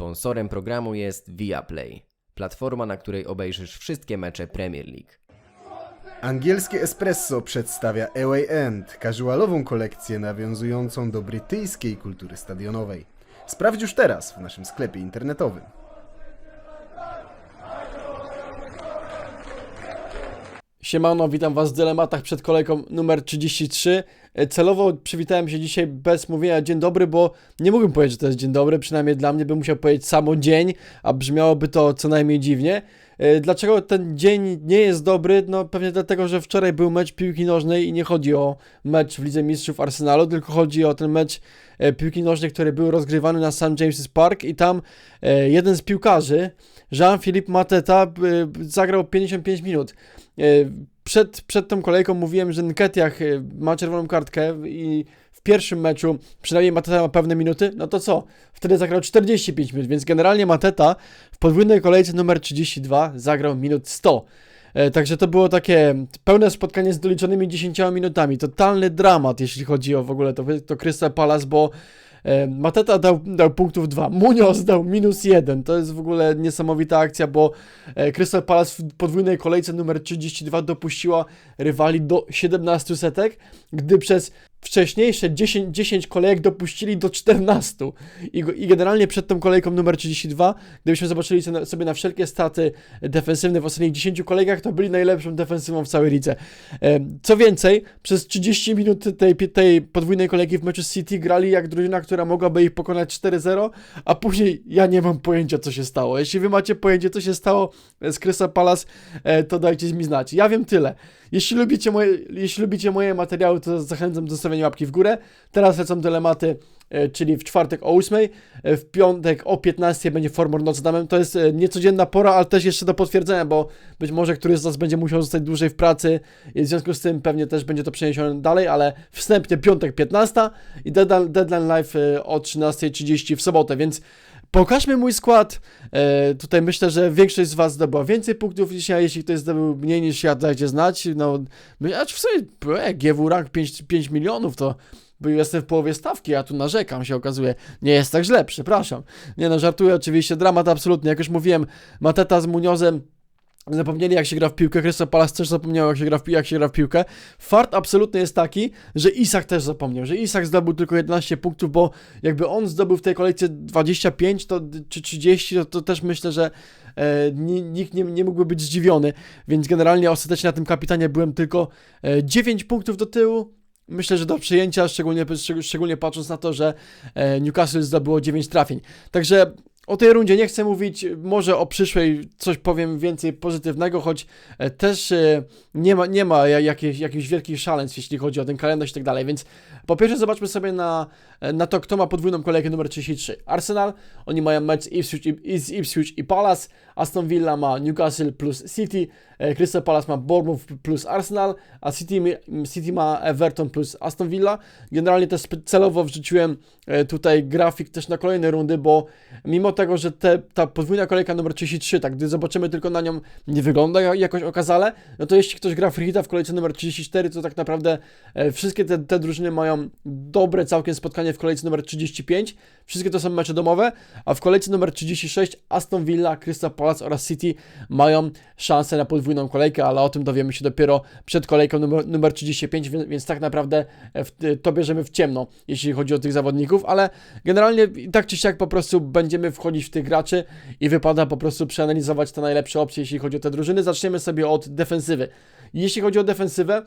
Sponsorem programu jest Viaplay, platforma, na której obejrzysz wszystkie mecze Premier League. Angielskie Espresso przedstawia Away End, casualową kolekcję nawiązującą do brytyjskiej kultury stadionowej. Sprawdź już teraz w naszym sklepie internetowym. Siemano, witam Was w dylematach przed kolejką numer 33. E, Celowo przywitałem się dzisiaj bez mówienia dzień dobry, bo nie mógłbym powiedzieć, że to jest dzień dobry, przynajmniej dla mnie bym musiał powiedzieć samo dzień, a brzmiałoby to co najmniej dziwnie. E, Dlaczego ten dzień nie jest dobry? No pewnie dlatego, że wczoraj był mecz piłki nożnej i nie chodzi o mecz w Lidze Mistrzów Arsenalu, tylko chodzi o ten mecz e, piłki nożnej, który był rozgrywany na St. James's Park i tam jeden z piłkarzy, Jean-Philippe Mateta, e, zagrał 55 minut. E, Przed, przed tą kolejką mówiłem, że Nketiah e, ma czerwoną kartkę i w pierwszym meczu przynajmniej Mateta ma pewne minuty, no to co? Wtedy zagrał 45 minut, więc generalnie Mateta w podwójnej kolejce numer 32 zagrał minut 100. E, Także to było takie pełne spotkanie z doliczonymi 10 minutami. Totalny dramat, jeśli chodzi o w ogóle to, to Crystal Palace, bo Mateta dał, dał punktów 2, Munoz dał minus 1. To jest w ogóle niesamowita akcja, bo e, Crystal Palace w podwójnej kolejce numer 32 dopuściła rywali do 17 setek, gdy przez wcześniejsze 10, 10 kolejek dopuścili do 14. I, I generalnie przed tą kolejką numer 32, gdybyśmy zobaczyli sobie na, wszelkie staty defensywne w ostatnich 10 kolejkach, to byli najlepszą defensywą w całej lidze. Co więcej, przez 30 minut tej, tej podwójnej kolejki w meczu City grali jak drużyna, która mogłaby ich pokonać 4-0, a później ja nie mam pojęcia, co się stało. Jeśli wy macie pojęcie, co się stało z Crystal Palace, e, to dajcie mi znać. Ja wiem tyle. Jeśli lubicie moje, jeśli lubicie moje materiały, to zachęcam do zostawienia łapki w górę. Teraz lecą dylematy, e, czyli w czwartek o 8, e, w piątek o 15 będzie Formor Noc Damem. To jest e, niecodzienna pora, ale też jeszcze do potwierdzenia, bo być może któryś z nas będzie musiał zostać dłużej w pracy i w związku z tym pewnie też będzie to przeniesione dalej, ale wstępnie piątek 15 i deadline, deadline live o 13.30 w sobotę, więc Pokażmy mój skład. E, tutaj myślę, że większość z Was zdobyła więcej punktów ja. Jeśli ktoś zdobył mniej niż ja, dajcie znać. No, my- a w sumie e, GW rank 5, 5 milionów to. Bo jestem w połowie stawki, a tu narzekam, się okazuje. Nie jest tak źle, przepraszam. Nie no, żartuję oczywiście, dramat absolutny. Jak już mówiłem, Mateta z Muniozem Zapomnieli jak się gra w piłkę, Crystal Palace też zapomniał jak się, gra w, jak się gra w piłkę. Fart absolutny jest taki, że Isak też zapomniał, że Isak zdobył tylko 11 punktów, bo jakby on zdobył w tej kolejce 25 to, czy 30, to, to też myślę, że e, ni- nikt nie, nie mógłby być zdziwiony, więc generalnie ostatecznie na tym kapitanie byłem tylko e, 9 punktów do tyłu. Myślę, że do przyjęcia, szczególnie, szczeg- szczególnie patrząc na to, że e, Newcastle zdobyło 9 trafień. Także o tej rundzie nie chcę mówić, może o przyszłej coś powiem więcej pozytywnego, choć e, też e, nie ma, nie ma ja- jakichś, wielkich szaleństw, jeśli chodzi o ten kalendarz i tak dalej, więc po pierwsze zobaczmy sobie na, na to, kto ma podwójną kolejkę numer 33. Arsenal, oni mają mecz z Ipswich i, Ipswich i Palace, Aston Villa ma Newcastle plus City, e, Crystal Palace ma Bournemouth plus Arsenal, a City, City ma Everton plus Aston Villa. Generalnie też celowo wrzuciłem e, tutaj grafik też na kolejne rundy, bo mimo tego, że te, ta podwójna kolejka numer 33, tak gdy zobaczymy tylko na nią, nie wygląda ja- jakoś okazale, no to jeśli ktoś gra Freehita w kolejce numer 34, to tak naprawdę e, wszystkie te, te drużyny mają dobre całkiem spotkanie w kolejce numer 35, wszystkie to są mecze domowe, a w kolejce numer 36 Aston Villa, Crystal Palace oraz City mają szansę na podwójną kolejkę, ale o tym dowiemy się dopiero przed kolejką numer, numer 35, więc, więc tak naprawdę e, w, to bierzemy w ciemno, jeśli chodzi o tych zawodników, ale generalnie tak czy siak po prostu będziemy wchodzić w tych graczy i wypada po prostu przeanalizować te najlepsze opcje, jeśli chodzi o te drużyny. Zaczniemy sobie od defensywy. Jeśli chodzi o defensywę, e,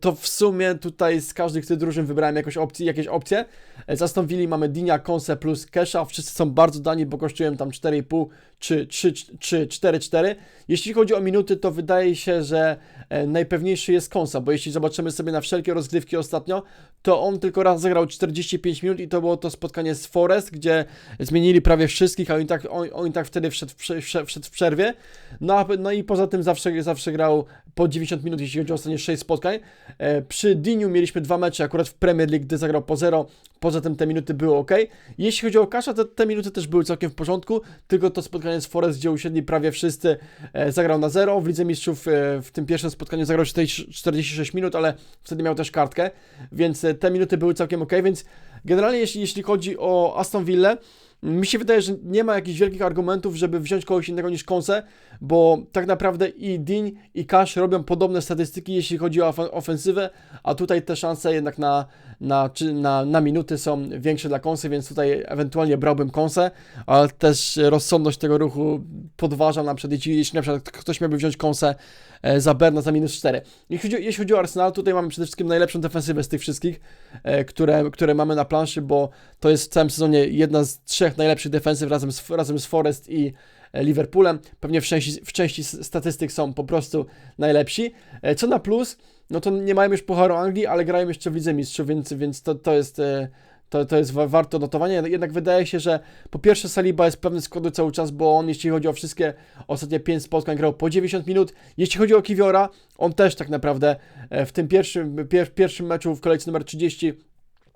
to w sumie tutaj z każdych tych drużyn wybrałem jakąś opcję, jakieś opcje. E, Z Aston Villa mamy Dinia, Konse plus Kesha. Wszyscy są bardzo dani, bo kosztują tam 4,5 czy 3, 3, 4, 4. Jeśli chodzi o minuty, to wydaje się, że e, najpewniejszy jest Konsa, bo jeśli zobaczymy sobie na wszelkie rozgrywki ostatnio, to on tylko raz zagrał 45 minut i to było to spotkanie z Forest, gdzie zmienili prawie wszystkich, a on tak, on, on tak wtedy wszedł w, wszedł- w przerwie. No, no i poza tym zawsze, zawsze grał po 90 minut, jeśli chodzi o ostatnie 6 spotkań. E, przy Diniu mieliśmy dwa mecze, akurat w Premier League, gdy zagrał po 0, poza tym te minuty były ok. Jeśli chodzi o Kasza, to te minuty też były całkiem w porządku, tylko to spotkanie z Forest, gdzie usiedli prawie wszyscy, e, zagrał na 0. W Lidze Mistrzów e, w tym pierwszym spotkaniu zagrał 40 46 minut, ale wtedy miał też kartkę, więc e, te minuty były całkiem ok, więc generalnie jeśli, jeśli chodzi o Aston Villa, Mi się wydaje, że nie ma jakichś wielkich argumentów, żeby wziąć kogoś innego niż Konse, bo tak naprawdę i Dean i Cash robią podobne statystyki, jeśli chodzi o ofen- ofensywę, a tutaj te szanse jednak na, na, na, na minuty są większe dla Konsy, więc tutaj ewentualnie brałbym Konsę, ale też rozsądność tego ruchu podważam na przykład, jeśli, na przykład ktoś miałby wziąć Konsę e, za Berna za minus 4. Jeśli chodzi, jeśli chodzi o Arsenal, tutaj mamy przede wszystkim najlepszą defensywę z tych wszystkich, e, które, które mamy na planszy, bo to jest w całym sezonie jedna z trzech najlepszych defensyw razem z, razem z Forest i e, Liverpoolem. Pewnie w części, w części statystyk są po prostu najlepsi. E, Co na plus, no to nie mają już Pucharu Anglii, ale grają jeszcze w Lidze Mistrzów, więc, więc to, to jest... e, To, to jest wa- warto notowania. Jednak wydaje się, że po pierwsze Saliba jest pewny składu cały czas, bo on jeśli chodzi o wszystkie ostatnie 5 spotkań grał po 90 minut. Jeśli chodzi o Kiwiora, on też tak naprawdę w tym pierwszym, pier, pierwszym meczu w kolejce numer 30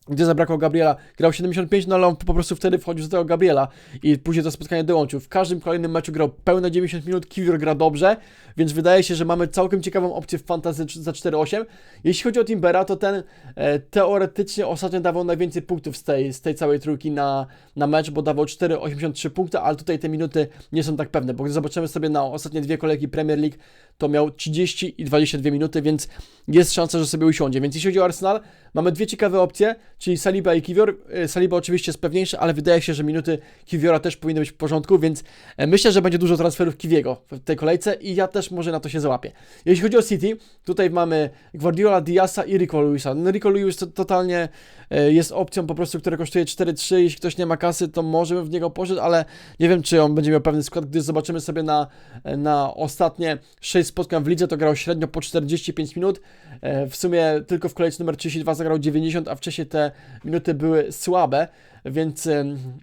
gdzie zabrakło Gabriela, grał 75, no ale on po prostu wtedy wchodził z tego Gabriela i później to spotkanie dołączył. W każdym kolejnym meczu grał pełne 90 minut, Kiwior gra dobrze, więc wydaje się, że mamy całkiem ciekawą opcję w fantasy za 4-8. Jeśli chodzi o Timbera, to ten e, teoretycznie ostatnio dawał najwięcej punktów z tej, z tej całej trójki na, na mecz, bo dawał 4,83 punkty, ale tutaj te minuty nie są tak pewne, bo gdy zobaczymy sobie na ostatnie dwie kolejki Premier League, to miał 30 i 22 minuty, więc jest szansa, że sobie usiądzie. Więc jeśli chodzi o Arsenal, mamy dwie ciekawe opcje, czyli Saliba i Kiwior. E, Saliba oczywiście jest pewniejszy, ale wydaje się, że minuty Kiwiora też powinny być w porządku, więc e, myślę, że będzie dużo transferów Kiwiego w tej kolejce i ja też może na to się załapię. Jeśli chodzi o City, tutaj mamy Guardiola, Diasa i Rico Luisa. No, Rico Lewis to totalnie e, jest opcją po prostu, która kosztuje 4-3. Jeśli ktoś nie ma kasy, to może bym w niego poszedł, ale nie wiem, czy on będzie miał pewny skład. Gdy zobaczymy sobie na, na ostatnie 6 spotkań w lidze, to grał średnio po 45 minut. E, W sumie tylko w kolejce numer 32 zagrał 90, a wcześniej te minuty były słabe, więc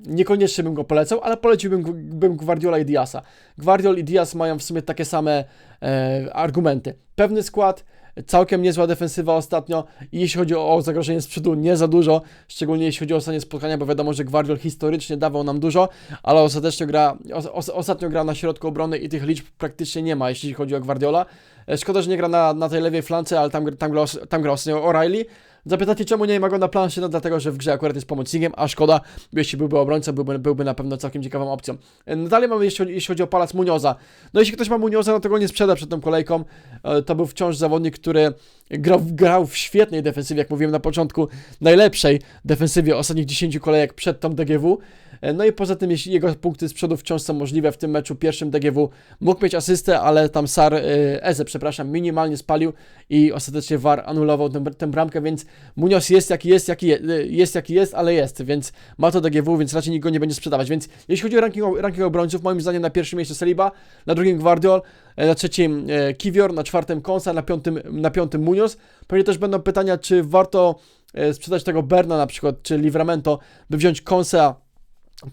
niekoniecznie bym go polecał, ale poleciłbym bym Guardiola i Diasa. Guardiol i Dias mają w sumie takie same e, argumenty. Pewny skład, całkiem niezła defensywa ostatnio i jeśli chodzi o, zagrożenie z przodu, nie za dużo, szczególnie jeśli chodzi o ostatnie spotkania, bo wiadomo, że Guardiol historycznie dawał nam dużo, ale ostatecznie gra, os, os, ostatnio gra na środku obrony i tych liczb praktycznie nie ma, jeśli chodzi o Guardiola. E, Szkoda, że nie gra na, na tej lewej flance, ale tam, tam, tam gra ostatnio O'Reilly. Zapytacie, czemu nie ma go na planszy? No dlatego, że w grze akurat jest pomocnikiem, a szkoda, jeśli byłby obrońcą, byłby, byłby na pewno całkiem ciekawą opcją. E, No dalej mamy, jeśli, jeśli chodzi o Palac Munioza. No jeśli ktoś ma Munioza, no to go nie sprzeda przed tą kolejką. E, To był wciąż zawodnik, który grał, grał w świetnej defensywie, jak mówiłem na początku, najlepszej defensywie ostatnich 10 kolejek przed tą DGW. E, No i poza tym, jeśli jego punkty z przodu wciąż są możliwe w tym meczu pierwszym DGW, mógł mieć asystę, ale tam Sar, e, Eze, przepraszam, minimalnie spalił i ostatecznie VAR anulował tę, tę bramkę, więc Munoz jest jaki jest, jaki je, e, jest jaki jest, ale jest, więc ma to DGW, więc raczej nikt go nie będzie sprzedawać, więc jeśli chodzi o ranking, ranking obrońców, moim zdaniem na pierwszym miejscu Saliba, na drugim Guardiol, na trzecim e, Kiwior, na czwartym Konsa, na piątym, na piątym Munoz. Pewnie też będą pytania, czy warto e, sprzedać tego Berna na przykład, czy Livramento, by wziąć Konsa,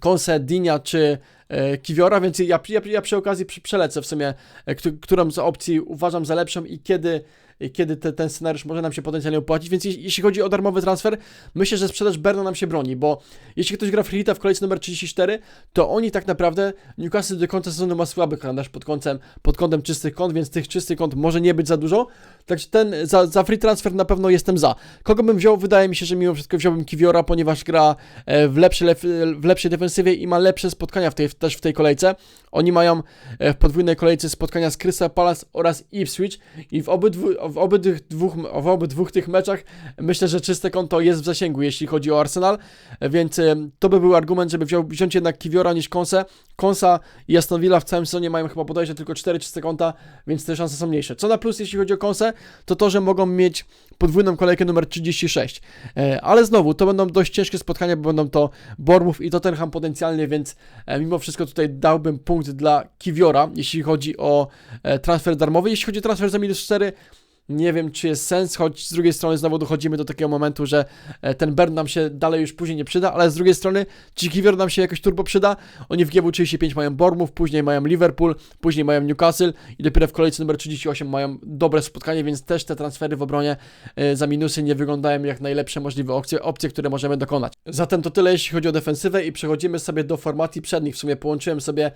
Konse, Dinia czy e, Kiwiora, więc ja, ja, ja przy okazji przelecę w sumie, e, któ- którą z opcji uważam za lepszą i kiedy, kiedy te, ten scenariusz może nam się potencjalnie opłacić, więc jeśli, jeśli chodzi o darmowy transfer, myślę, że sprzedaż Berna nam się broni, bo jeśli ktoś gra w w kolejce numer 34, to oni tak naprawdę, Newcastle do końca sezonu ma słaby kalendarz pod kątem, pod kątem czystych kont, więc tych czystych kont może nie być za dużo, także ten, za, za free transfer na pewno jestem za. Kogo bym wziął? Wydaje mi się, że mimo wszystko wziąłbym Kiwiora, ponieważ gra e, w, w lepszej defensywie i ma lepsze spotkania w tej, też w tej kolejce. Oni mają e, w podwójnej kolejce spotkania z Crystal Palace oraz Ipswich i w obydwu, w obydwu, dwóch, w obydwu tych meczach myślę, że czyste konto jest w zasięgu, jeśli chodzi o Arsenal, więc e, to by był argument, żeby wziął, wziąć jednak Kiwiora niż Konsa. Konsa i Aston Villa w całym sezonie mają chyba bodajże tylko 4 czyste konta, więc te szanse są mniejsze. Co na plus, jeśli chodzi o Konsę, to to, że mogą mieć podwójną kolejkę numer 36. E, Ale znowu, to będą dość ciężkie spotkania, bo będą to Bournemouth i Tottenham potencjalnie, więc e, mimo wszystko tutaj dałbym punkt dla Kiwiora, jeśli chodzi o e, transfer darmowy. Jeśli chodzi o transfer za minus 4, nie wiem, czy jest sens, choć z drugiej strony znowu dochodzimy do takiego momentu, że e, ten Bern nam się dalej już później nie przyda, ale z drugiej strony, czy Kiwior nam się jakoś turbo przyda? Oni w GW35 mają Bournemouth, później mają Liverpool, później mają Newcastle i dopiero w kolejce numer 38 mają dobre spotkanie, więc też te transfery w obronie e, za minusy nie wyglądają jak najlepsze możliwe opcje, opcje, które możemy dokonać. Zatem to tyle, jeśli chodzi o defensywę i przechodzimy sobie do formacji przednich. W sumie połączyłem sobie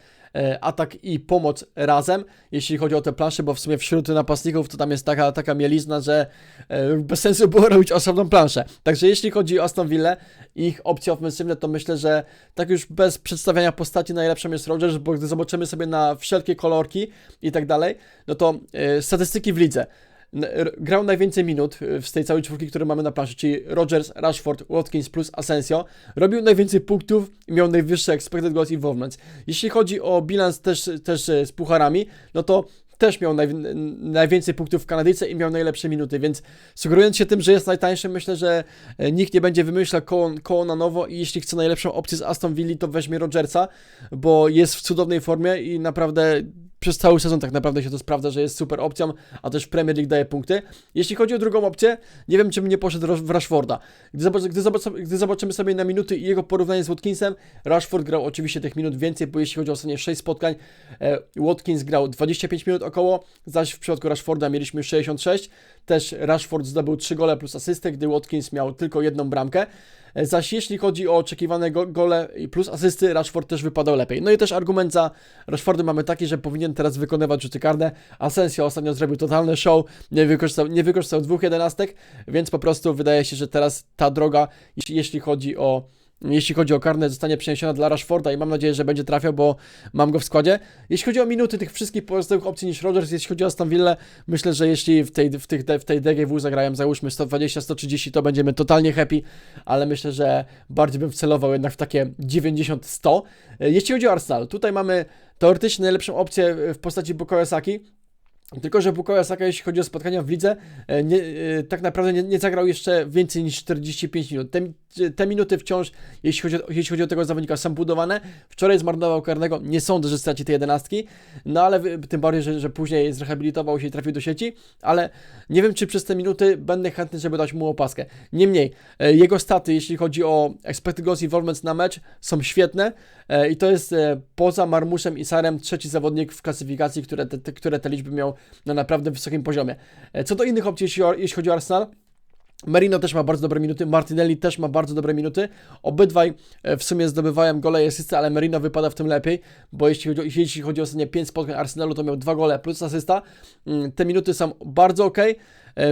atak i pomoc razem, jeśli chodzi o te plansze, bo w sumie wśród napastników to tam jest taka, taka mielizna, że e, bez sensu było robić osobną planszę. Także jeśli chodzi o Aston Villa i ich opcje ofensywne, to myślę, że tak już bez przedstawiania postaci najlepszą jest Rodgers, bo gdy zobaczymy sobie na wszelkie kolorki i tak dalej, no to e, statystyki w lidze. Grał najwięcej minut e, z tej całej czwórki, które mamy na planszy, czyli Rodgers, Rashford, Watkins plus Asensio. Robił najwięcej punktów i miał najwyższy expected goals involvement. Jeśli chodzi o bilans też, też e, z pucharami, no to też miał naj, najwięcej punktów w Kanadyjce i miał najlepsze minuty, więc sugerując się tym, że jest najtańszy, myślę, że e, nikt nie będzie wymyślał koło, koło na nowo i jeśli chce najlepszą opcję z Aston Villa, to weźmie Rodgersa, bo jest w cudownej formie i naprawdę przez cały sezon tak naprawdę się to sprawdza, że jest super opcją, a też Premier League daje punkty. Jeśli chodzi o drugą opcję, nie wiem, czy bym nie poszedł w Rashforda. Gdy, gdy, gdy zobaczymy sobie na minuty i jego porównanie z Watkinsem, Rashford grał oczywiście tych minut więcej, bo jeśli chodzi o ostatnie 6 spotkań, e, Watkins grał 25 minut około, zaś w przypadku Rashforda mieliśmy 66. Też Rashford zdobył 3 gole plus asystę, gdy Watkins miał tylko jedną bramkę. E, Zaś jeśli chodzi o oczekiwane go gole plus asysty, Rashford też wypadał lepiej. No i też argument za Rashfordem mamy taki, że powinien teraz wykonywać rzuty karne. Asensio ostatnio zrobił totalne show, nie wykorzystał, nie wykorzystał dwóch jedenastek, więc po prostu wydaje się, że teraz ta droga, jeśli, chodzi o jeśli chodzi o karne, zostanie przeniesiona dla Rashforda i mam nadzieję, że będzie trafiał, bo mam go w składzie. Jeśli chodzi o minuty tych wszystkich pozostałych opcji niż Rodgers, jeśli chodzi o Aston Villa, myślę, że jeśli w tej, w tych, w tej DGW zagrają załóżmy 120-130, to będziemy totalnie happy, ale myślę, że bardziej bym wcelował jednak w takie 90-100. E, Jeśli chodzi o Arsenal, tutaj mamy teoretycznie najlepszą opcję w postaci Bukayo Saki, tylko, że Bukayo Saka, jeśli chodzi o spotkania w lidze, e, nie, e, tak naprawdę nie, nie zagrał jeszcze więcej niż 45 minut. Te, te minuty wciąż, jeśli chodzi, o, jeśli chodzi o tego zawodnika, są budowane. Wczoraj zmarnował karnego, nie sądzę, że straci tej jedenastki, no ale tym bardziej, że, że później zrehabilitował się i trafił do sieci, ale nie wiem, czy przez te minuty będę chętny, żeby dać mu opaskę. Niemniej, e, jego staty, jeśli chodzi o expected goals involvement na mecz, są świetne i to jest poza Marmuszem i Sarem trzeci zawodnik w klasyfikacji, które te, te, które te liczby miał na naprawdę wysokim poziomie. E, Co do innych opcji, jeśli, chodzi o Arsenal, Merino też ma bardzo dobre minuty, Martinelli też ma bardzo dobre minuty. Obydwaj e, w sumie zdobywają gole i asysty, ale Merino wypada w tym lepiej, bo jeśli chodzi, jeśli chodzi o ostatnie 5 spotkań Arsenalu, to miał dwa gole plus asysta. Mm, Te minuty są bardzo ok.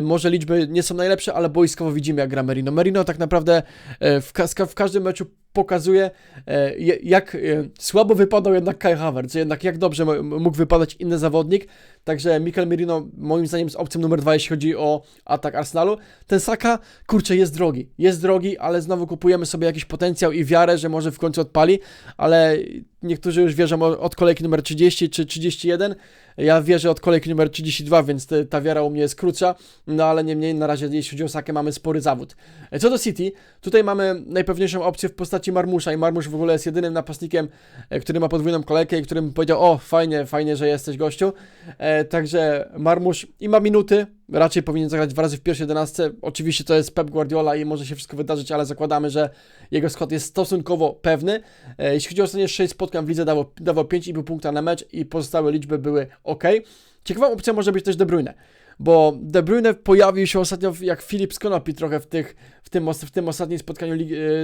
Może liczby nie są najlepsze, ale boiskowo widzimy jak gra Merino. Merino tak naprawdę e, w, ka- w każdym meczu pokazuje e, jak e, słabo wypadał jednak Kai Havertz, jednak jak dobrze mógł wypadać inny zawodnik. Także Mikel Merino moim zdaniem jest opcją numer dwa, jeśli chodzi o atak Arsenalu. Ten Saka, kurczę, jest drogi. Jest drogi, ale znowu kupujemy sobie jakiś potencjał i wiarę, że może w końcu odpali, ale niektórzy już wierzą od kolejki numer 30 czy 31. Ja wierzę od kolejki numer 32, więc ta wiara u mnie jest krótsza, no ale niemniej na razie jeśli chodzi o Sakę mamy spory zawód. Co do City, tutaj mamy najpewniejszą opcję w postaci Marmusza i Marmusz w ogóle jest jedynym napastnikiem, e, który ma podwójną kolejkę i którym powiedział, o fajnie, fajnie, że jesteś gościu. E, także Marmusz i ma minuty, raczej powinien zagrać dwa razy w pierwszej 11. Oczywiście to jest Pep Guardiola i może się wszystko wydarzyć, ale zakładamy, że jego skład jest stosunkowo pewny. E, jeśli chodzi o ostatnie 6 spotkań w lidze, dawał, dawał 5,5 punkta na mecz i pozostałe liczby były ok. Ciekawą opcją może być też De Bruyne, bo De Bruyne pojawił się ostatnio jak Filip Skonopi trochę w, tych, w, tym, w tym ostatnim spotkaniu e,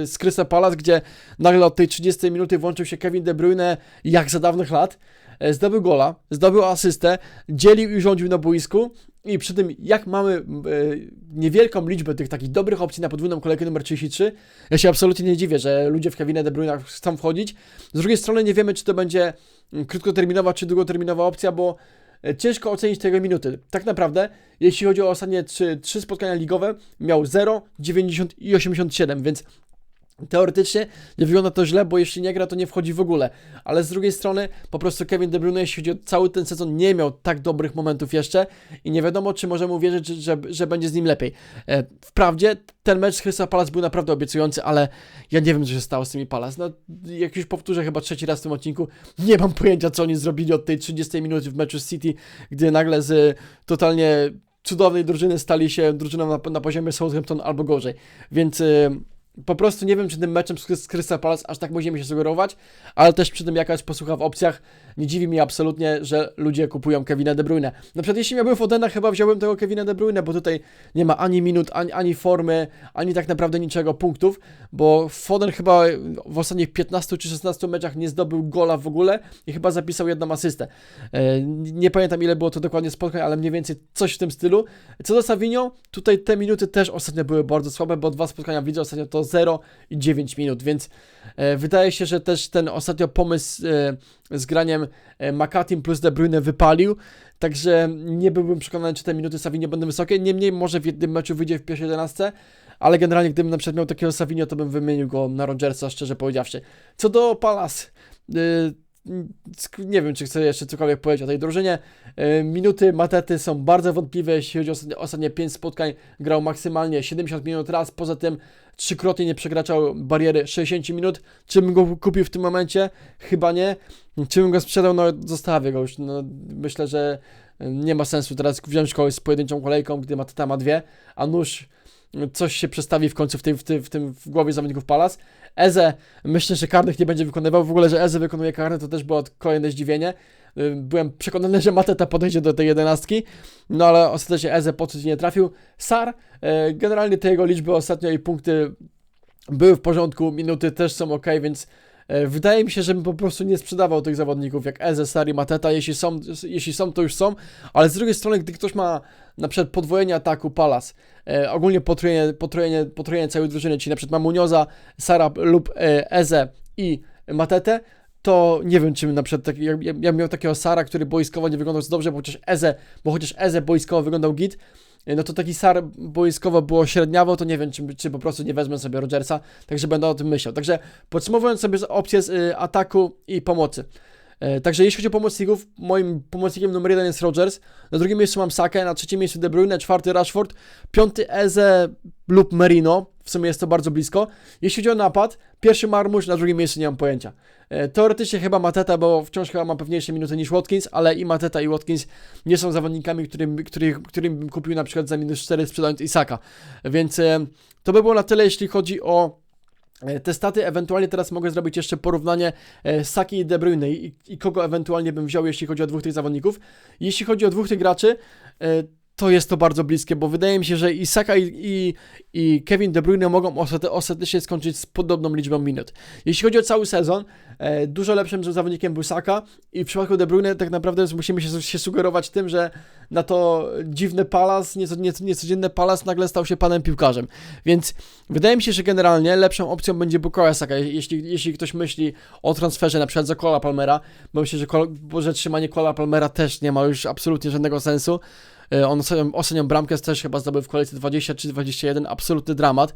z Crystal Palace, gdzie nagle od tej 30 minuty włączył się Kevin De Bruyne jak za dawnych lat. E, Zdobył gola, zdobył asystę, dzielił i rządził na boisku i przy tym jak mamy e, niewielką liczbę tych takich dobrych opcji na podwójną kolejkę numer 33, ja się absolutnie nie dziwię, że ludzie w Kevina De Bruyne chcą wchodzić. Z drugiej strony nie wiemy, czy to będzie mm, krótkoterminowa, czy długoterminowa opcja, bo e, ciężko ocenić tego minuty. Tak naprawdę, jeśli chodzi o ostatnie trzy, trzy spotkania ligowe, miał 0, 90 i 87, więc Teoretycznie nie wygląda to źle, bo jeśli nie gra, to nie wchodzi w ogóle. Ale z drugiej strony, po prostu Kevin De Bruyne, jeśli chodzi o cały ten sezon, nie miał tak dobrych momentów jeszcze i nie wiadomo, czy możemy uwierzyć, że, że, będzie z nim lepiej. E, wprawdzie ten mecz z Crystal Palace był naprawdę obiecujący, ale ja nie wiem, co się stało z tymi Palace. No, jak już powtórzę chyba trzeci raz w tym odcinku, nie mam pojęcia, co oni zrobili od tej 30 minuty w meczu z City, gdy nagle z totalnie cudownej drużyny stali się drużyną na, na poziomie Southampton albo gorzej. Więc... e, po prostu nie wiem, czy tym meczem z, Crystal Palace aż tak możemy się sugerować, ale też przy tym jaka jest posłucha w opcjach, nie dziwi mnie absolutnie, że ludzie kupują Kevina De Bruyne. Na przykład jeśli miałbym Fodena, chyba wziąłbym tego Kevina De Bruyne, bo tutaj nie ma ani minut, ani, ani formy, ani tak naprawdę niczego punktów, bo Foden chyba w ostatnich 15 czy 16 meczach nie zdobył gola w ogóle i chyba zapisał jedną asystę. E, Nie pamiętam ile było to dokładnie spotkań, ale mniej więcej coś w tym stylu. Co do Savinio, tutaj te minuty też ostatnio były bardzo słabe, bo dwa spotkania widzę ostatnio to 0 i 9 minut, więc e, wydaje się, że też ten ostatnio pomysł e, z graniem e, Makatim plus De Bruyne wypalił, także nie byłbym przekonany, czy te minuty Savinio będą wysokie, niemniej może w jednym meczu wyjdzie w pierwszej 11, ale generalnie gdybym na przykład miał takiego Savinio, to bym wymienił go na Rodgersa, szczerze powiedziawszy. Co do Palace, nie wiem, czy chcę jeszcze cokolwiek powiedzieć o tej drużynie. Minuty Matety są bardzo wątpliwe, jeśli chodzi o ostatnie 5 spotkań. Grał maksymalnie 70 minut raz, poza tym trzykrotnie nie przekraczał bariery 60 minut. Czy bym go kupił w tym momencie? Chyba nie. Czy bym go sprzedał? No zostawię go już. No, myślę, że nie ma sensu teraz wziąć kogoś z pojedynczą kolejką, gdy Mateta ma dwie, a nóż coś się przestawi w końcu w tym, w tym, w tym w głowie zawodników Palas. Eze, myślę, że karnych nie będzie wykonywał. W ogóle, że Eze wykonuje karne, to też było kolejne zdziwienie. Byłem przekonany, że Mateta podejdzie do tej jedenastki, no ale ostatecznie Eze po coś nie trafił. Sar, y, generalnie te jego liczby ostatnio i punkty były w porządku, minuty też są ok, więc e, wydaje mi się, że bym po prostu nie sprzedawał tych zawodników jak Eze, Sari, Mateta, jeśli są, jeśli są, to już są, ale z drugiej strony, gdy ktoś ma na przykład podwojenie ataku Palas, e, ogólnie potrojenie, potrojenie, potrojenie całej drużyny, czyli na przykład ma Sara lub e, Eze i Matetę, to nie wiem, czy na przykład tak, ja, ja, miał takiego Sara, który boiskowo nie wyglądał dobrze, bo chociaż Eze, bo chociaż Eze boiskowo wyglądał git, no to taki Sar boiskowo było średniawo, to nie wiem, czy, czy po prostu nie wezmę sobie Rogersa, także będę o tym myślał. Także podsumowując sobie opcje z y, ataku i pomocy. E, Także jeśli chodzi o pomocników, moim pomocnikiem numer jeden jest Rogers, na drugim miejscu mam Sakę, na trzecim miejscu De Bruyne, czwarty Rashford, piąty Eze lub Merino, w sumie jest to bardzo blisko. Jeśli chodzi o napad, pierwszy Marmusz, na drugim miejscu nie mam pojęcia. E, Teoretycznie chyba Mateta, bo wciąż chyba ma pewniejsze minuty niż Watkins, ale i Mateta i Watkins nie są zawodnikami, którym, których, którym bym kupił na przykład za minus 4 sprzedając Isaka. Więc e, to by było na tyle, jeśli chodzi o te staty. Ewentualnie teraz mogę zrobić jeszcze porównanie e, Saki i De Bruyne i, i kogo ewentualnie bym wziął, jeśli chodzi o dwóch tych zawodników. Jeśli chodzi o dwóch tych graczy, e, to jest to bardzo bliskie, bo wydaje mi się, że i Saka i, i, i Kevin De Bruyne mogą ostat- ostatecznie skończyć z podobną liczbą minut. Jeśli chodzi o cały sezon, e, dużo lepszym zawodnikiem był Saka i w przypadku De Bruyne tak naprawdę musimy się, się sugerować tym, że na to dziwny palas, nieco, nieco, niecodzienny palas nagle stał się panem piłkarzem. Więc wydaje mi się, że generalnie lepszą opcją będzie Bukayo Saka, jeśli, jeśli ktoś myśli o transferze na przykład za Cola Palmera, bo myślę, że, że trzymanie Cola Palmera też nie ma już absolutnie żadnego sensu. E, On ostatnią, bramkę też chyba zdobył w kolejce 20 czy 21, absolutny dramat.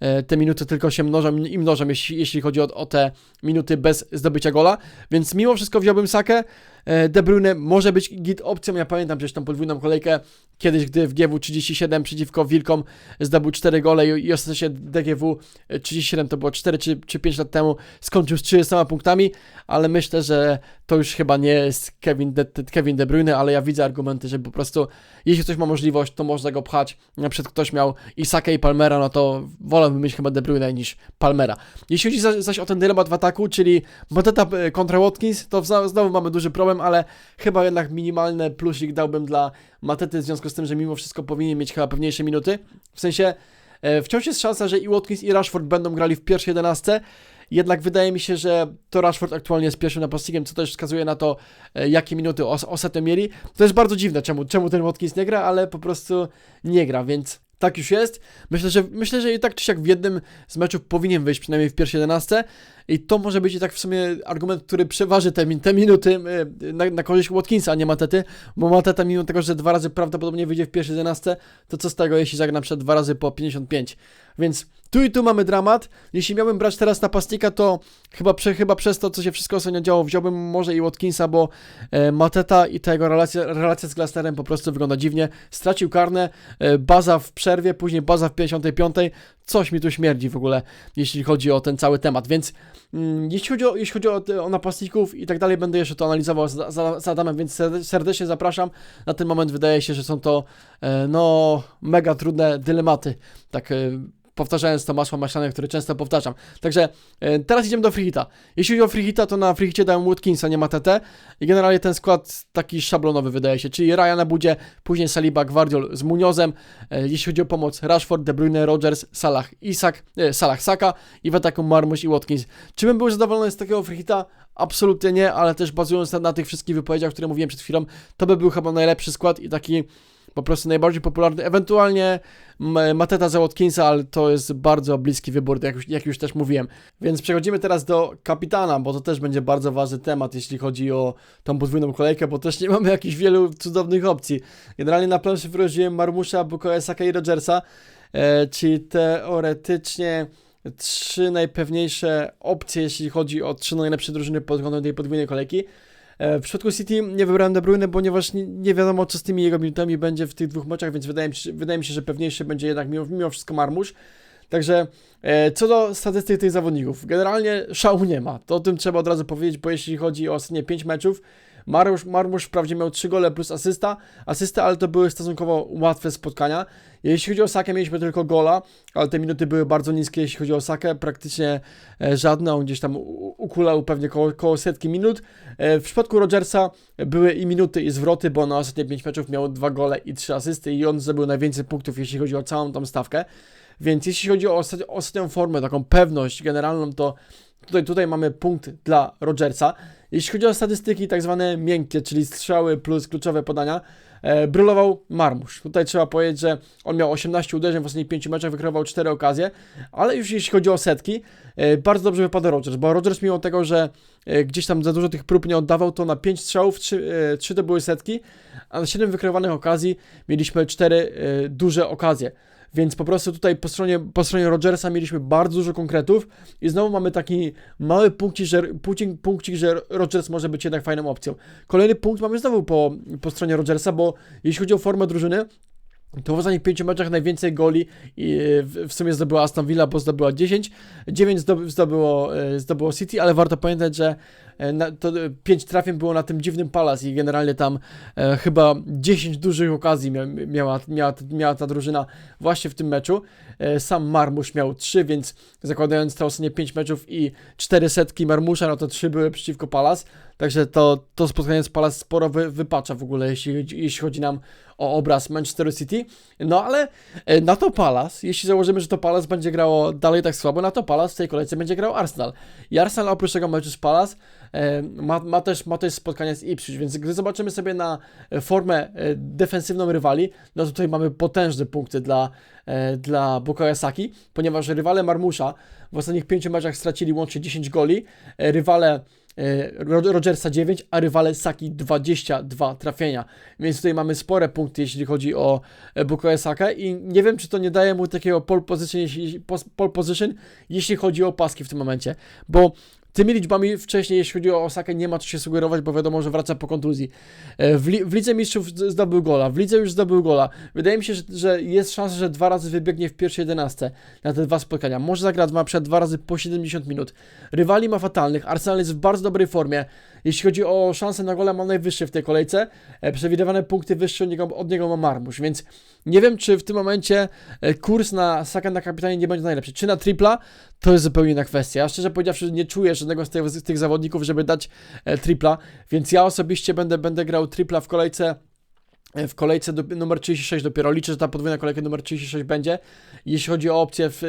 E, Te minuty tylko się mnożą i mnożą, jeśli, jeśli chodzi o, o te minuty bez zdobycia gola, więc mimo wszystko wziąłbym Sakę. E, De Bruyne może być git opcją, ja pamiętam przecież tą podwójną kolejkę, kiedyś gdy w GW 37 przeciwko Wilkom zdobył 4 gole i, i ostatecznie DGW 37 to było 4 czy, czy 5 lat temu, skończył z 30 punktami, ale myślę, że to już chyba nie jest Kevin De, Kevin De Bruyne, ale ja widzę argumenty, że po prostu jeśli ktoś ma możliwość, to można go pchać. Na przykład ktoś miał Isaka i Palmera, no to wolałbym mieć chyba De Bruyne niż Palmera. Jeśli chodzi zaś, o ten dylemat w ataku, czyli Mateta e, kontra Watkins, to znowu mamy duży problem, ale chyba jednak minimalny plusik dałbym dla Matety w związku z tym, że mimo wszystko powinien mieć chyba pewniejsze minuty. W sensie e, wciąż jest szansa, że i Watkins i Rashford będą grali w pierwszej 11, jednak wydaje mi się, że to Rashford aktualnie jest pierwszym napastnikiem, co też wskazuje na to, e, jakie minuty os mieli. To jest bardzo dziwne, czemu, czemu ten Watkins nie gra, ale po prostu nie gra, więc tak już jest. Myślę, że myślę, że i tak czy siak w jednym z meczów powinien wyjść przynajmniej w pierwszej 11 i to może być i tak w sumie argument, który przeważy te, te minuty e, na, na korzyść Watkinsa, a nie Matety, bo Mateta mimo tego, że dwa razy prawdopodobnie wyjdzie w pierwszej 11, to co z tego, jeśli zagra na przykład dwa razy po 55. Więc tu i tu mamy dramat. Jeśli miałbym brać teraz napastnika, to chyba, prze, chyba przez to, co się wszystko ostatnio działo, wziąłbym może i Watkinsa, bo e, Mateta i ta jego relacja, relacja z Glasnerem po prostu wygląda dziwnie. Stracił karne, e, baza w przerwie, później baza w 55. Coś mi tu śmierdzi w ogóle, jeśli chodzi o ten cały temat, więc jeśli chodzi, o, jeśli chodzi o, o napastników i tak dalej, będę jeszcze to analizował z, za, z Adamem, więc serde- serdecznie zapraszam. Na ten moment wydaje się, że są to e, no mega trudne dylematy, tak e, powtarzając to masło maślane, które często powtarzam. Także e, teraz idziemy do freehita. Jeśli chodzi o freehita, to na freehicie dałem Watkinsa, nie ma TT i generalnie ten skład taki szablonowy wydaje się, czyli Ryan na budzie, później Saliba, Guardiol z Muniozem, e, jeśli chodzi o pomoc Rashford, De Bruyne, Rogers, Salah, Isak, e, Salah, Saka i w ataku Marmusz i Watkins. Czy bym był zadowolony z takiego freehita? Absolutnie nie, ale też bazując na, na tych wszystkich wypowiedziach, które mówiłem przed chwilą, to by był chyba najlepszy skład i taki po prostu najbardziej popularny, ewentualnie Mateta za Watkinsa, ale to jest bardzo bliski wybór, jak już, jak już też mówiłem. Więc przechodzimy teraz do kapitana, bo to też będzie bardzo ważny temat, jeśli chodzi o tą podwójną kolejkę, bo też nie mamy jakichś wielu cudownych opcji. Generalnie na planszy wyraziłem Marmusza, Bukoya Saka i Rogersa, e, czyli teoretycznie trzy najpewniejsze opcje, jeśli chodzi o trzy najlepsze drużyny pod kątem tej podwójnej kolejki. E, W przypadku City nie wybrałem De Bruyne, ponieważ nie, wiadomo, co z tymi jego minutami będzie w tych dwóch meczach, więc wydaje mi się, wydaje mi się że pewniejszy będzie jednak mimo, mimo wszystko Marmusz. Także e, co do statystyk tych zawodników, generalnie szału nie ma. To o tym trzeba od razu powiedzieć, bo jeśli chodzi o ostatnie 5 meczów, Marmusz, Marmusz wprawdzie miał 3 gole plus asysta, asystę, ale to były stosunkowo łatwe spotkania. Jeśli chodzi o Sakę, mieliśmy tylko gola, ale te minuty były bardzo niskie, jeśli chodzi o Sakę, praktycznie e, żadne, on gdzieś tam ukulał pewnie koło, koło setki minut. E, W przypadku Rogersa były i minuty, i zwroty, bo na ostatnie 5 meczów miał 2 gole i 3 asysty i on zdobył najwięcej punktów, jeśli chodzi o całą tą stawkę. Więc jeśli chodzi o ostat- ostatnią formę, taką pewność generalną, to tutaj, tutaj mamy punkt dla Rogersa. Jeśli chodzi o statystyki tak zwane miękkie, czyli strzały plus kluczowe podania, e, brylował Marmusz. Tutaj trzeba powiedzieć, że on miał 18 uderzeń w ostatnich 5 meczach, wykrywał 4 okazje, ale już jeśli chodzi o setki, e, bardzo dobrze wypada Rogers, bo Rogers mimo tego, że e, gdzieś tam za dużo tych prób nie oddawał, to na 5 strzałów 3, e, 3 to były setki, a na 7 wykrywanych okazji mieliśmy 4 e, duże okazje. Więc po prostu tutaj po stronie, po stronie Rogersa mieliśmy bardzo dużo konkretów i znowu mamy taki mały punkcik, że, punkcik, punkcik, że Rogers może być jednak fajną opcją. Kolejny punkt mamy znowu po, po stronie Rogersa, bo jeśli chodzi o formę drużyny, to w ostatnich pięciu meczach najwięcej goli w, sumie zdobyła Aston Villa, bo zdobyła 10. 9 zdoby, zdobyło, e, zdobyło City, ale warto pamiętać, że na, to 5 trafień było na tym dziwnym Palace i generalnie tam e, chyba 10 dużych okazji mia, miała, miała, miała ta drużyna właśnie w tym meczu. E, sam Marmusz miał 3, więc zakładając te ostatnie 5 meczów i 4 setki Marmusza, no to 3 były przeciwko Palace. Także to, to spotkanie z Palace sporo wy, wypacza w ogóle, jeśli, jeśli chodzi nam o obraz Manchester City. No ale e, na to Palace, jeśli założymy, że to Palace będzie grało dalej tak słabo, na to Palace w tej kolejce będzie grał Arsenal. I Arsenal oprócz tego meczu z Palace e, ma, ma, też, ma też spotkanie z Ipswich, więc gdy zobaczymy sobie na e, formę e, defensywną rywali, no tutaj mamy potężne punkty dla, e, dla Bukayo Saki, ponieważ rywale Marmusza w ostatnich pięciu meczach stracili łącznie 10 goli, e, rywale e, Ro- Rogersa 9, a rywale Saki 22 trafienia. Więc tutaj mamy spore punkty, jeśli chodzi o e, Bukayo Sakę i nie wiem, czy to nie daje mu takiego pole position, pole position, jeśli chodzi o paski w tym momencie, bo tymi liczbami wcześniej, jeśli chodzi o Osakę, nie ma co się sugerować, bo wiadomo, że wraca po kontuzji. E, W, li, w Lidze Mistrzów zdobył gola, w Lidze już zdobył gola. Wydaje mi się, że, że jest szansa, że dwa razy wybiegnie w pierwszej 11 na te dwa spotkania. Może zagra dwa, przed dwa razy po 70 minut. Rywali ma fatalnych, Arsenal jest w bardzo dobrej formie. Jeśli chodzi o szanse na gola, ma najwyższe w tej kolejce. E, Przewidywane punkty wyższe od niego, od niego ma Marmusz, więc nie wiem, czy w tym momencie e, kurs na Saka na kapitanie nie będzie najlepszy. Czy na tripla, to jest zupełnie inna kwestia. Ja szczerze powiedziawszy nie czuję żadnego z tych, z tych zawodników, żeby dać e, tripla, więc ja osobiście będę, będę grał tripla w kolejce w kolejce do, numer 36 dopiero liczę, że ta podwójna kolejka numer 36 będzie. Jeśli chodzi o opcje w,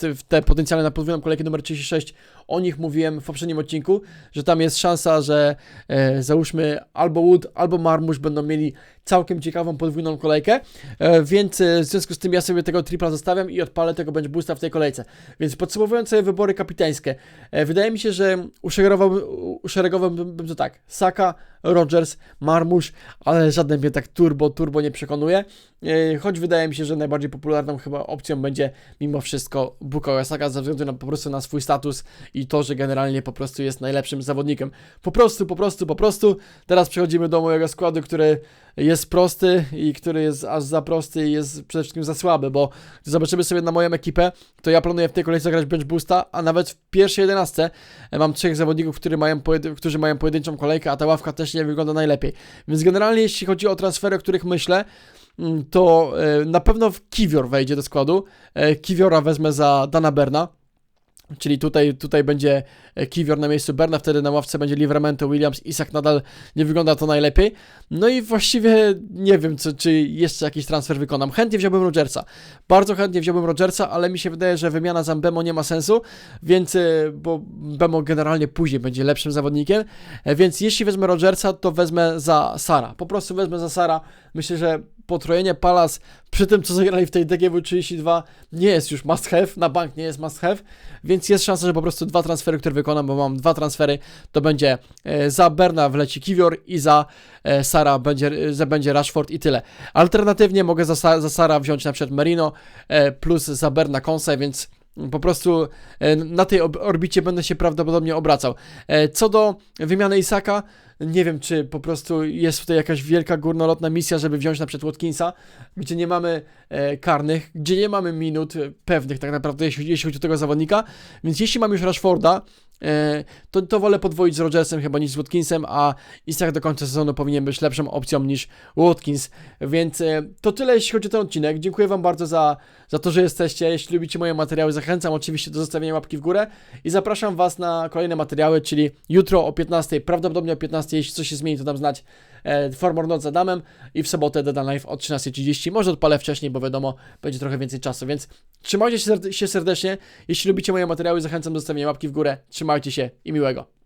w te potencjalne na podwójną kolejkę numer 36, o nich mówiłem w poprzednim odcinku, że tam jest szansa, że e, załóżmy albo Wood, albo Marmusz będą mieli całkiem ciekawą podwójną kolejkę, e, więc e, w związku z tym ja sobie tego tripla zostawiam i odpalę tego bench boosta w tej kolejce. Więc podsumowując sobie wybory kapitańskie, e, wydaje mi się, że uszeregowałbym, uszeregowałbym bym to tak, Saka, Rogers, Marmusz, ale żaden mnie tak turbo, turbo nie przekonuje, e, choć wydaje mi się, że najbardziej popularną chyba opcją będzie mimo wszystko Bukayo Saka ze względu na po prostu na swój status i to, że generalnie po prostu jest najlepszym zawodnikiem. Po prostu, po prostu, po prostu. Teraz przechodzimy do mojego składu, który jest prosty i który jest aż za prosty i jest przede wszystkim za słaby, bo gdy zobaczymy sobie na moją ekipę, to ja planuję w tej kolejce zagrać bench boosta, a nawet w pierwszej 11 mam trzech zawodników, którzy mają, którzy mają pojedynczą kolejkę, a ta ławka też nie wygląda najlepiej. Więc generalnie jeśli chodzi o transfery, o których myślę, mm, to e, na pewno w Kiwior wejdzie do składu. E, Kiwiora wezmę za Dana Berna. Czyli tutaj, tutaj będzie e, Kiwior na miejscu Berna, wtedy na ławce będzie Livramento Williams, Isak nadal nie wygląda to najlepiej. No i właściwie nie wiem, co, czy jeszcze jakiś transfer wykonam. Chętnie wziąłbym Rogersa. Bardzo chętnie wziąłbym Rogersa, ale mi się wydaje, że wymiana za Bemo nie ma sensu, więc, e, bo Bemo generalnie później będzie lepszym zawodnikiem, e, więc jeśli wezmę Rogersa, to wezmę za Sara. Po prostu wezmę za Sara. Myślę, że potrojenie Palace przy tym, co zagrali w tej DGW 32 nie jest już must have, na bank nie jest must have, więc jest szansa, że po prostu dwa transfery, które wykonam, bo mam dwa transfery, to będzie e, za Berna wleci Kiwior i za e, Sara będzie, e, będzie Rashford i tyle. Alternatywnie mogę za, za Sara wziąć na przykład Merino plus za Berna Konse, więc po prostu e, na tej orbicie będę się prawdopodobnie obracał. E, Co do wymiany Isaka, nie wiem, czy po prostu jest tutaj jakaś wielka górnolotna misja, żeby wziąć na przykład Watkinsa, gdzie nie mamy e, karnych, gdzie nie mamy minut pewnych tak naprawdę, jeśli, jeśli chodzi o tego zawodnika. Więc jeśli mam już Rashforda, to, to wolę podwoić z Rodgersem chyba niż z Watkinsem, a Isak do końca sezonu powinien być lepszą opcją niż Watkins. Więc e, to tyle, jeśli chodzi o ten odcinek. Dziękuję Wam bardzo za, za to, że jesteście. Jeśli lubicie moje materiały, zachęcam oczywiście do zostawienia łapki w górę i zapraszam Was na kolejne materiały, czyli jutro o 15, prawdopodobnie o 15, jeśli coś się zmieni, to dam znać. E, Formor Noc z Adamem i w sobotę Dead Live o 13.30. Może odpalę wcześniej, bo wiadomo, będzie trochę więcej czasu, więc trzymajcie się serdecznie. Jeśli lubicie moje materiały, zachęcam do zostawienia łapki w górę. Trzymajcie się i miłego.